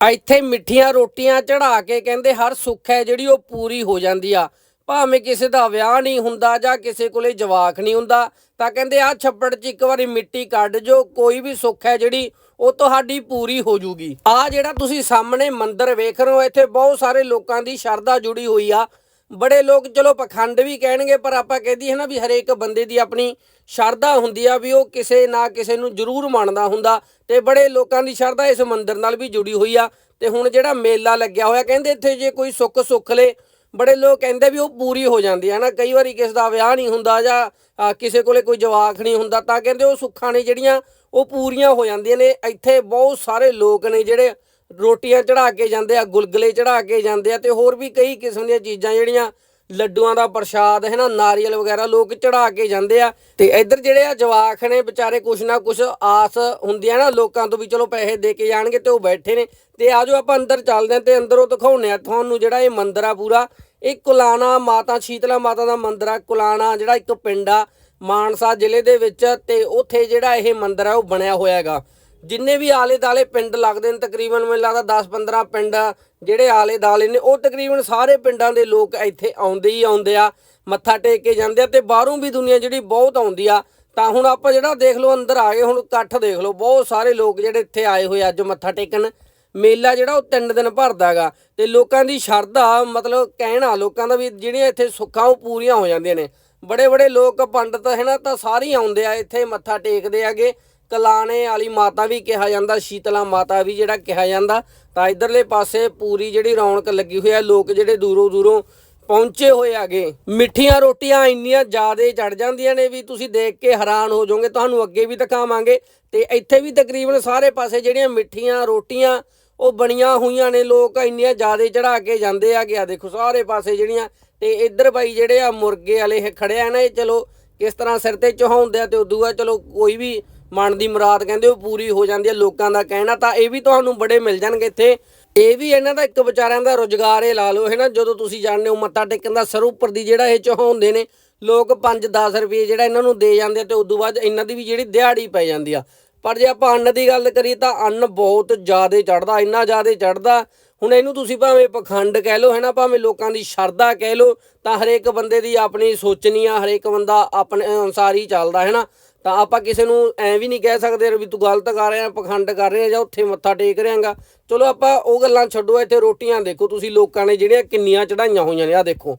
ਇੱਥੇ ਮਿੱਠੀਆਂ ਰੋਟੀਆਂ ਚੜਾ ਕੇ ਕਹਿੰਦੇ ਹਰ ਸੁੱਖ ਹੈ ਜਿਹੜੀ ਉਹ ਪੂਰੀ ਹੋ ਜਾਂਦੀ ਆ। ਭਾਵੇਂ ਕਿਸੇ ਦਾ ਵਿਆਹ ਨਹੀਂ ਹੁੰਦਾ ਜਾਂ ਕਿਸੇ ਕੋਲੇ ਜਵਾਕ ਨਹੀਂ ਹੁੰਦਾ, ਤਾਂ ਕਹਿੰਦੇ ਆ ਛੱਪੜ 'ਚ ਇੱਕ ਵਾਰੀ ਮਿੱਟੀ ਕੱਢ ਜੋ, ਕੋਈ ਵੀ ਸੁੱਖ ਹੈ ਜਿਹੜੀ ਉਹ ਤੁਹਾਡੀ ਪੂਰੀ ਹੋ ਜੂਗੀ। ਆ ਜਿਹੜਾ ਤੁਸੀਂ ਸਾਹਮਣੇ ਮੰਦਿਰ ਵੇਖ ਰਹੇ ਹੋ, ਇੱਥੇ ਬਹੁਤ ਸਾਰੇ ਲੋਕਾਂ ਦੀ ਸ਼ਰਧਾ ਜੁੜੀ ਹੋਈ ਆ। ਬੜੇ ਲੋਕ ਚਲੋ ਪਖੰਡ ਵੀ ਕਹਿਣਗੇ, ਪਰ ਆਪਾਂ ਕਹਦੀ ਹੈ ਨਾ ਵੀ ਹਰੇਕ ਬੰਦੇ ਦੀ ਆਪਣੀ ਸ਼ਰਧਾ ਹੁੰਦੀ ਆ ਵੀ ਉਹ ਕਿਸੇ ਨਾ ਕਿਸੇ ਨੂੰ ਜ਼ਰੂਰ ਮੰਨਦਾ ਹੁੰਦਾ ਤੇ ਬੜੇ ਲੋਕਾਂ ਦੀ ਸ਼ਰਧਾ ਇਸ ਮੰਦਿਰ ਨਾਲ ਵੀ ਜੁੜੀ ਹੋਈ ਆ। ਤੇ ਹੁਣ ਜਿਹੜਾ ਮੇਲਾ ਲੱਗਿਆ ਹੋਇਆ, ਕਹਿੰਦੇ ਇੱਥੇ ਜੇ ਕੋਈ ਸੁੱਖ ਸੁੱਖ ਲੇ, ਬੜੇ ਲੋਕ ਕਹਿੰਦੇ ਵੀ ਉਹ ਪੂਰੀ ਹੋ ਜਾਂਦੀ ਹੈ ਨਾ ਕਈ ਵਾਰੀ ਕਿਸੇ ਦਾ ਵਿਆਹ ਨਹੀਂ ਹੁੰਦਾ ਜਾਂ ਕਿਸੇ ਕੋਲੇ ਕੋਈ ਜਵਾਕ ਨਹੀਂ ਹੁੰਦਾ, ਤਾਂ ਕਹਿੰਦੇ ਉਹ ਸੁੱਖਾਂ ਨੇ ਜਿਹੜੀਆਂ ਉਹ ਪੂਰੀਆਂ ਹੋ ਜਾਂਦੀਆਂ ਨੇ। ਇੱਥੇ ਬਹੁਤ ਸਾਰੇ ਲੋਕ ਨੇ ਜਿਹੜੇ ਰੋਟੀਆਂ ਚੜਾ ਕੇ ਜਾਂਦੇ ਆ, ਗੁਲਗੁਲੇ ਚੜਾ ਕੇ ਜਾਂਦੇ ਆ ਤੇ ਹੋਰ ਵੀ ਕਈ ਕਿਸਮ ਦੀਆਂ ਚੀਜ਼ਾਂ ਜਿਹੜੀਆਂ ਲੱਡੂਆਂ ਦਾ ਪ੍ਰਸ਼ਾਦ, ਹੈ ਨਾ, ਨਾਰੀਅਲ ਵਗੈਰਾ ਲੋਕ ਚੜਾ ਕੇ ਜਾਂਦੇ ਆ ਤੇ ਇੱਧਰ ਜਿਹੜੇ ਆ ਜਵਾਕ ਨੇ ਵਿਚਾਰੇ ਕੁਛ ਨਾ ਕੁਛ ਆਸ ਹੁੰਦੀ ਹੈ ਨਾ ਲੋਕਾਂ ਤੋਂ ਵੀ ਚਲੋ ਪੈਸੇ ਦੇ ਕੇ ਜਾਣਗੇ ਤੇ ਉਹ ਬੈਠੇ ਨੇ ਤੇ ਆਜੋ ਆਪਾਂ ਅੰਦਰ ਚੱਲਦੇ ਆ ਤੇ ਅੰਦਰੋਂ ਦਿਖਾਉਨੇ ਆ ਤੁਹਾਨੂੰ ਜਿਹੜਾ ਇਹ ਮੰਦਿਰ ਆ ਪੂਰਾ। ਇਹ ਕੁਲਾਣਾ ਮਾਤਾ, ਸ਼ੀਤਲਾ ਮਾਤਾ ਦਾ ਮੰਦਿਰ ਆ, ਕੁਲਾਣਾ ਜਿਹੜਾ ਇੱਕ ਪਿੰਡ ਆ, ਮਾਨਸਾ ਜ਼ਿਲ੍ਹੇ ਦੇ ਵਿੱਚ ਤੇ ਉੱਥੇ ਜਿਹੜਾ ਇਹ ਮੰਦਿਰ ਆ ਉਹ ਬਣਿਆ ਹੋਇਆ ਹੈਗਾ। ਜਿੰਨੇ ਵੀ ਆਲੇ ਦਾਲੇ ਪਿੰਡ ਲੱਗਦੇ ਨੇ, ਤਕਰੀਬਨ ਮੈਨੂੰ ਲੱਗਦਾ 10-15 ਪਿੰਡ ਜਿਹੜੇ ਆਲੇ ਦਾਲੇ ਨੇ, ਉਹ ਤਕਰੀਬਨ ਸਾਰੇ ਪਿੰਡਾਂ ਦੇ ਲੋਕ ਇੱਥੇ ਆਉਂਦੇ ਹੀ ਆਉਂਦੇ ਆ, ਮੱਥਾ ਟੇਕ ਕੇ ਜਾਂਦੇ ਆ ਤੇ ਬਾਹਰੋਂ ਵੀ ਦੁਨੀਆ ਜਿਹੜੀ ਬਹੁਤ ਆਉਂਦੀ ਆ, ਤਾਂ ਹੁਣ ਆਪਾਂ ਜਿਹੜਾ ਦੇਖ ਲਓ ਅੰਦਰ ਆ ਗਏ, ਹੁਣ ਇਕੱਠ ਦੇਖ ਲਓ, ਬਹੁਤ ਸਾਰੇ ਲੋਕ ਜਿਹੜੇ ਇੱਥੇ ਆਏ ਹੋਏ ਅੱਜ ਮੱਥਾ ਟੇਕਣ, ਮੇਲਾ ਜਿਹੜਾ ਉਹ ਤਿੰਨ ਦਿਨ ਭਰਦਾ ਹੈਗਾ, ਤੇ ਲੋਕਾਂ ਦੀ ਸ਼ਰਧਾ, ਮਤਲਬ ਕਹਿਣਾ ਲੋਕਾਂ ਦਾ ਵੀ ਜਿਹੜੀਆਂ ਇੱਥੇ ਸੁੱਖਾਂ ਉਹ ਪੂਰੀਆਂ ਹੋ ਜਾਂਦੀਆਂ ਨੇ ਬੜੇ ਬੜੇ ਲੋਕ, ਪੰਡਤ ਹੈ ਨਾ, ਤਾਂ ਸਾਰੇ ਹੀ ਆਉਂਦੇ ਆ, ਇੱਥੇ ਮੱਥਾ ਟੇਕਦੇ ਆਗੇ ਕਲਾਣੇ ਵਾਲੀ ਮਾਤਾ ਵੀ ਕਿਹਾ ਜਾਂਦਾ, ਸ਼ੀਤਲਾ ਮਾਤਾ ਵੀ ਜਿਹੜਾ ਕਿਹਾ ਜਾਂਦਾ। ਤਾਂ ਇਧਰਲੇ ਪਾਸੇ ਪੂਰੀ ਜਿਹੜੀ ਰੌਣਕ ਲੱਗੀ ਹੋਈ ਹੈ, ਲੋਕ ਜਿਹੜੇ ਦੂਰੋਂ ਦੂਰੋਂ ਪਹੁੰਚੇ ਹੋਏ ਆਗੇ ਮਿੱਠੀਆਂ ਰੋਟੀਆਂ ਇੰਨੀਆਂ ਜ਼ਿਆਦੇ ਚੜ ਜਾਂਦੀਆਂ ਨੇ ਵੀ ਤੁਸੀਂ ਦੇਖ ਕੇ ਹੈਰਾਨ ਹੋ ਜਾਓਗੇ। ਤੁਹਾਨੂੰ ਅੱਗੇ ਵੀ ਦਿਖਾਵਾਂਗੇ। ਤੇ ਇੱਥੇ ਵੀ ਤਕਰੀਬਨ ਸਾਰੇ ਪਾਸੇ ਜਿਹੜੀਆਂ ਮਿੱਠੀਆਂ ਰੋਟੀਆਂ, ਉਹ ਬਣੀਆਂ ਹੋਈਆਂ ਨੇ। ਲੋਕ ਇੰਨੀਆਂ ਜ਼ਿਆਦੇ ਚੜਾ ਕੇ ਜਾਂਦੇ ਆ ਕਿ ਆ। ਦੇਖੋ ਸਾਰੇ ਪਾਸੇ ਜਿਹੜੀਆਂ, ਤੇ ਇੱਧਰ ਬਾਈ ਜਿਹੜੇ ਆ ਮੁਰਗੇ ਵਾਲੇ ਇਹ ਖੜਿਆ ਨਾ, ਇਹ ਚਲੋ ਕਿਸ ਤਰ੍ਹਾਂ ਸਿਰ ਤੇ ਚਹਾਉਂਦੇ ਆ ਤੇ ਉਦੋਂ ਆ ਚਲੋ ਕੋਈ ਵੀ ਮਨ ਦੀ ਮੁਰਾਦ ਕਹਿੰਦੇ ਉਹ ਪੂਰੀ ਹੋ ਜਾਂਦੀ ਹੈ ਲੋਕਾਂ ਦਾ ਕਹਿਣਾ, ਤਾਂ ਇਹ ਵੀ ਤੁਹਾਨੂੰ ਬੜੇ ਮਿਲ ਜਾਣਗੇ ਇੱਥੇ। ਇਹ ਵੀ ਇਹਨਾਂ ਦਾ ਇੱਕ ਵਿਚਾਰਿਆਂ ਦਾ ਰੋਜ਼ਗਾਰ ਇਹ ਲਾ ਲਓ, ਹੈ ਨਾ? ਜਦੋਂ ਤੁਸੀਂ ਜਾਣਦੇ ਹੋ ਮੱਥਾ ਟੇਕਣ ਦਾ ਸਰ ਉੱਪਰ ਦੀ ਜਿਹੜਾ ਇਹ ਚਹਾਉਂਦੇ ਨੇ, ਲੋਕ 5-10 ਰੁਪਏ ਜਿਹੜਾ ਇਹਨਾਂ ਨੂੰ ਦੇ ਜਾਂਦੇ ਆ ਤੇ ਉਦੋਂ ਬਾਅਦ ਇਹਨਾਂ ਦੀ ਵੀ ਜਿਹੜੀ ਦਿਹਾੜੀ ਪੈ ਜਾਂਦੀ ਆ। ਪਰ ਜੇ ਆਪਾਂ ਅੰਨ ਦੀ ਗੱਲ ਕਰੀਏ ਤਾਂ ਅੰਨ ਬਹੁਤ ਜ਼ਿਆਦਾ ਚੜਦਾ ਇੰਨਾ ਜ਼ਿਆਦਾ ਚੜਦਾ ਹੁਣ ਇਹਨੂੰ ਤੁਸੀਂ ਭਾਵੇਂ ਪਖੰਡ ਕਹਿ ਲਓ, ਹੈ ਨਾ? ਭਾਵੇਂ ਲੋਕਾਂ ਦੀ ਸ਼ਰਧਾ ਕਹਿ ਲਓ, ਤਾਂ ਹਰੇਕ ਬੰਦੇ ਦੀ ਆਪਣੀ ਸੋਚਣੀ ਆ, ਹਰੇਕ ਬੰਦਾ ਆਪਣੇ ਅਨੁਸਾਰ ਹੀ ਚੱਲਦਾ, ਹੈ ਨਾ? ਤਾਂ ਆਪਾਂ ਕਿਸੇ ਨੂੰ ਐ ਵੀ ਨਹੀਂ ਕਹਿ ਸਕਦੇ ਵੀ ਤੂੰ ਗਲਤ ਕਰ ਰਿਹਾ, ਪਖੰਡ ਕਰ ਰਿਹਾ ਜਾਂ ਉੱਥੇ ਮੱਥਾ ਟੇਕ ਰਿਹਾਗਾ। ਚਲੋ ਆਪਾਂ ਉਹ ਗੱਲਾਂ ਛੱਡੋ, ਇੱਥੇ ਰੋਟੀਆਂ ਦੇਖੋ ਤੁਸੀਂ ਲੋਕਾਂ ਨੇ ਜਿਹੜੀਆਂ ਕਿੰਨੀਆਂ ਚੜਾਈਆਂ ਹੋਈਆਂ ਨੇ ਆ ਦੇਖੋ।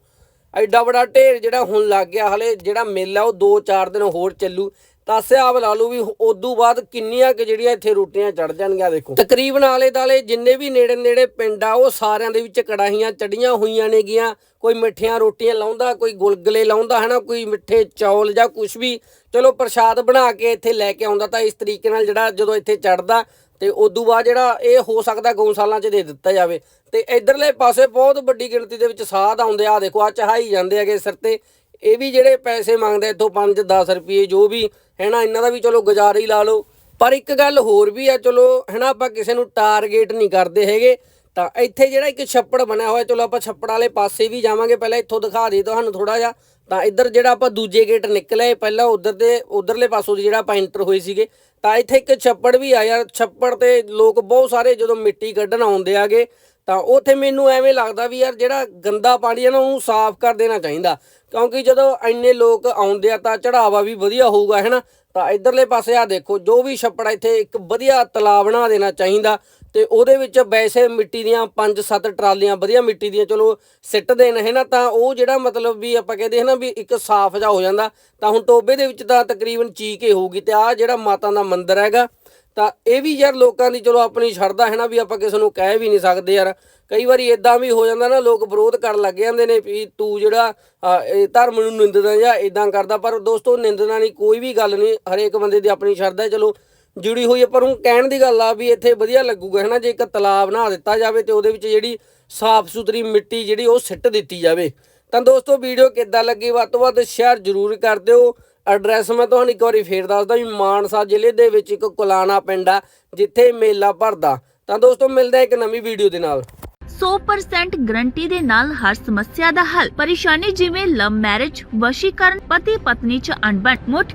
ਐਡਾ ਬੜਾ ਢੇਰ ਜਿਹੜਾ ਹੁਣ ਲੱਗ ਗਿਆ, ਹਲੇ ਜਿਹੜਾ ਮੇਲਾ ਉਹ 2-4 ਦਿਨ ਹੋਰ ਚੱਲੂ। ਤਾਂ ਹਿਸਾਬ ਲਾ ਲਓ ਵੀ ਉਦੋਂ ਬਾਅਦ ਕਿੰਨੀਆਂ ਕਿ ਜਿਹੜੀਆਂ ਇੱਥੇ ਰੋਟੀਆਂ ਚੜ ਜਾਣਗੀਆਂ, ਦੇਖੋ। ਤਕਰੀਬਨ ਆਲੇ ਦਾਲੇ ਜਿੰਨੇ ਵੀ ਨੇੜੇ ਨੇੜੇ ਪਿੰਡ ਆ, ਉਹ ਸਾਰਿਆਂ ਦੇ ਵਿੱਚ ਕੜਾਹੀਆਂ ਚੜੀਆਂ ਹੋਈਆਂ ਨੇਗੀਆਂ। ਕੋਈ ਮਿੱਠੀਆਂ ਰੋਟੀਆਂ ਲਾਉਂਦਾ, ਕੋਈ ਗੁਲਗੁਲੇ ਲਾਉਂਦਾ, ਹਨਾ, ਕੋਈ ਮਿੱਠੇ ਚੌਲ ਜਾਂ ਕੁਝ ਵੀ। ਚਲੋ, ਪ੍ਰਸ਼ਾਦ ਬਣਾ ਕੇ ਇੱਥੇ ਲੈ ਕੇ ਆਉਂਦਾ ਤਾਂ ਇਸ ਤਰੀਕੇ ਨਾਲ ਜਿਹੜਾ ਜਦੋਂ ਇੱਥੇ ਚੜਦਾ ਤੇ ਉਦੋਂ ਬਾਅਦ ਜਿਹੜਾ ਇਹ ਹੋ ਸਕਦਾ ਗਊਸ਼ਾਲਾ 'ਚ ਦੇ ਦਿੱਤਾ ਜਾਵੇ। ਤੇ ਇਧਰਲੇ ਪਾਸੇ ਬਹੁਤ ਵੱਡੀ ਗਿਣਤੀ ਦੇ ਵਿੱਚ ਸਾਧ ਆਉਂਦੇ ਆ ਦੇਖੋ ਆ ਚਹਾਈ ਜਾਂਦੇ ਹੈਗੇ ਸਿਰ ਤੇ। ਇਹ ਵੀ ਜਿਹੜੇ ਪੈਸੇ ਮੰਗਦੇ ਇੱਥੋਂ 5-10 ਰੁਪਏ ਜੋ ਵੀ ਹੈ ਨਾ ਇਹਨਾਂ ਦਾ ਵੀ ਚਲੋ ਗੁਜ਼ਾਰਾ ਹੀ ਲਾ ਲਓ। ਪਰ ਇੱਕ ਗੱਲ ਹੋਰ ਵੀ ਆ, ਚਲੋ ਹੈ ਨਾ ਆਪਾਂ ਕਿਸੇ ਨੂੰ ਟਾਰਗੇਟ ਨਹੀਂ ਕਰਦੇ ਹੈਗੇ, ਤਾਂ ਇੱਥੇ ਜਿਹੜਾ ਇੱਕ ਛੱਪੜ ਬਣਿਆ ਹੋਇਆ, ਚਲੋ ਆਪਾਂ ਛੱਪੜ ਵਾਲੇ ਪਾਸੇ ਵੀ ਜਾਵਾਂਗੇ, ਪਹਿਲਾਂ ਇੱਥੋਂ ਦਿਖਾ ਦੇ ਤੁਹਾਨੂੰ ਥੋੜਾ ਜਿਹਾ। ਤਾਂ ਇੱਧਰ ਜਿਹੜਾ ਆਪਾਂ ਦੂਜੇ ਗੇਟ ਨਿਕਲੇ, ਪਹਿਲਾਂ ਉਧਰ ਦੇ, ਉਧਰਲੇ ਪਾਸੋਂ ਦੀ ਜਿਹੜਾ ਆਪਾਂ ਐਂਟਰ ਹੋਏ ਸੀਗੇ, ਤਾਂ ਇੱਥੇ ਇੱਕ ਛੱਪੜ ਵੀ ਆ ਯਾਰ ਛੱਪੜ ਤੇ ਲੋਕ ਬਹੁਤ ਸਾਰੇ ਜਦੋਂ ਮਿੱਟੀ ਕੱਢਣ ਆਉਂਦੇ ਆਗੇ ਤਾਂ ਉੱਥੇ ਮੈਨੂੰ ਐਵੇਂ ਲੱਗਦਾ ਵੀ ਯਾਰ ਜਿਹੜਾ ਗੰਦਾ ਪਾਣੀ ਹੈ ਨਾ, ਉਹਨੂੰ ਸਾਫ਼ ਕਰ ਦੇਣਾ ਚਾਹੀਦਾ। ਕਿਉਂਕਿ ਜਦੋਂ ਇੰਨੇ ਲੋਕ ਆਉਂਦੇ ਆ, ਤਾਂ ਚੜਾਵਾ ਵੀ ਵਧੀਆ ਹੋਊਗਾ ਹੈਨਾ ਤਾਂ ਇਧਰਲੇ ਪਾਸੇ ਆ ਦੇਖੋ, ਜੋ ਵੀ ਛੱਪੜ ਇੱਥੇ ਇੱਕ ਵਧੀਆ ਤਲਾਬ ਬਣਾ ਦੇਣਾ ਚਾਹੀਦਾ ਤੇ ਉਹਦੇ ਵਿੱਚ ਵੈਸੇ ਮਿੱਟੀ ਦੀਆਂ 5-7 ਟਰਾਲੀਆਂ ਵਧੀਆ ਮਿੱਟੀ ਦੀਆਂ ਚਲੋ ਸਿੱਟ ਦੇਣ, ਹੈ ਨਾ? ਤਾਂ ਉਹ ਜਿਹੜਾ ਮਤਲਬ ਵੀ ਆਪਾਂ ਕਹਿੰਦੇ ਹਾਂ ਨਾ ਵੀ ਇੱਕ ਸਾਫ਼ ਜਿਹਾ ਹੋ ਜਾਂਦਾ, ਤਾਂ ਹੁਣ ਟੋਬੇ ਦੇ ਵਿੱਚ ਤਾਂ ਤਕਰੀਬਨ ਚੀਕ ਹੀ ਹੋਊਗੀ ਤੇ ਆ ਜਿਹੜਾ ਮਾਤਾ ਦਾ ਮੰਦਿਰ ਹੈਗਾ ਤਾਂ ਇਹ ਵੀ ਯਾਰ ਲੋਕਾਂ ਦੀ ਚਲੋ ਆਪਣੀ ਸ਼ਰਧਾ ਹੈ ਨਾ ਵੀ ਆਪਾਂ ਕਿਸੇ ਨੂੰ ਕਹਿ ਵੀ ਨਹੀਂ ਸਕਦੇ ਯਾਰ। ਕਈ ਵਾਰੀ ਇਦਾਂ ਵੀ ਹੋ ਜਾਂਦਾ ਨਾ, ਲੋਕ ਵਿਰੋਧ ਕਰਨ ਲੱਗ ਜਾਂਦੇ ਨੇ ਵੀ ਤੂੰ ਜਿਹੜਾ ਧਰਮ ਨੂੰ ਨਿੰਦਦਾ ਜਾਂ ਇਦਾਂ ਕਰਦਾ, ਪਰ ਦੋਸਤੋ ਨਿੰਦਣਾ ਨਹੀਂ, ਕੋਈ ਵੀ ਗੱਲ ਨਹੀਂ, ਹਰੇਕ ਬੰਦੇ ਦੀ ਆਪਣੀ ਸ਼ਰਧਾ ਚਲੋ ਜੁੜੀ ਹੋਈ ਹੈ, ਪਰ ਉਹ ਕਹਿਣ ਦੀ ਗੱਲ ਆ ਵੀ ਇੱਥੇ ਵਧੀਆ ਲੱਗੂਗਾ, ਹੈ ਨਾ, ਜੇ ਇੱਕ ਤਲਾਬ ਬਣਾ ਦਿੱਤਾ ਜਾਵੇ ਤੇ ਉਹਦੇ ਵਿੱਚ ਜਿਹੜੀ ਸਾਫ਼ ਸੁਥਰੀ ਮਿੱਟੀ ਜਿਹੜੀ ਉਹ ਸਿੱਟ ਦਿੱਤੀ ਜਾਵੇ। ਤਾਂ ਦੋਸਤੋ ਵੀਡੀਓ ਕਿੱਦਾਂ ਲੱਗੀ, ਵੱਧ ਤੋਂ ਵੱਧ ਸ਼ੇਅਰ ਜ਼ਰੂਰ ਕਰ ਦਿਓ। ਐਡਰੈਸ ਮੈਂ ਤੁਹਾਨੂੰ ਇੱਕ ਵਾਰੀ ਫੇਰ ਦੱਸਦਾ ਵੀ ਮਾਨਸਾ ਜ਼ਿਲ੍ਹੇ ਦੇ ਵਿੱਚ ਇੱਕ ਕੁਲਾਣਾ ਪਿੰਡ ਆ, ਜਿੱਥੇ ਮੇਲਾ ਭਰਦਾ। ਤਾਂ ਦੋਸਤੋ, ਮਿਲਦਾ ਇੱਕ ਨਵੀਂ ਵੀਡੀਓ ਦੇ ਨਾਲ। 100% ਗਰੰਟੀ ਦੇ ਨਾਲ ਹਰ ਸਮੱਸਿਆ ਦਾ ਹੱਲ। ਪਰੇਸ਼ਾਨੀ ਜਿਵੇਂ ਲਵ ਮੈਰਿਜ ਵਸ਼ੀਕਰਨ ਪਤੀ ਪਤਨੀ ਚ ਅਣਬਣ, ਮੁੱਠ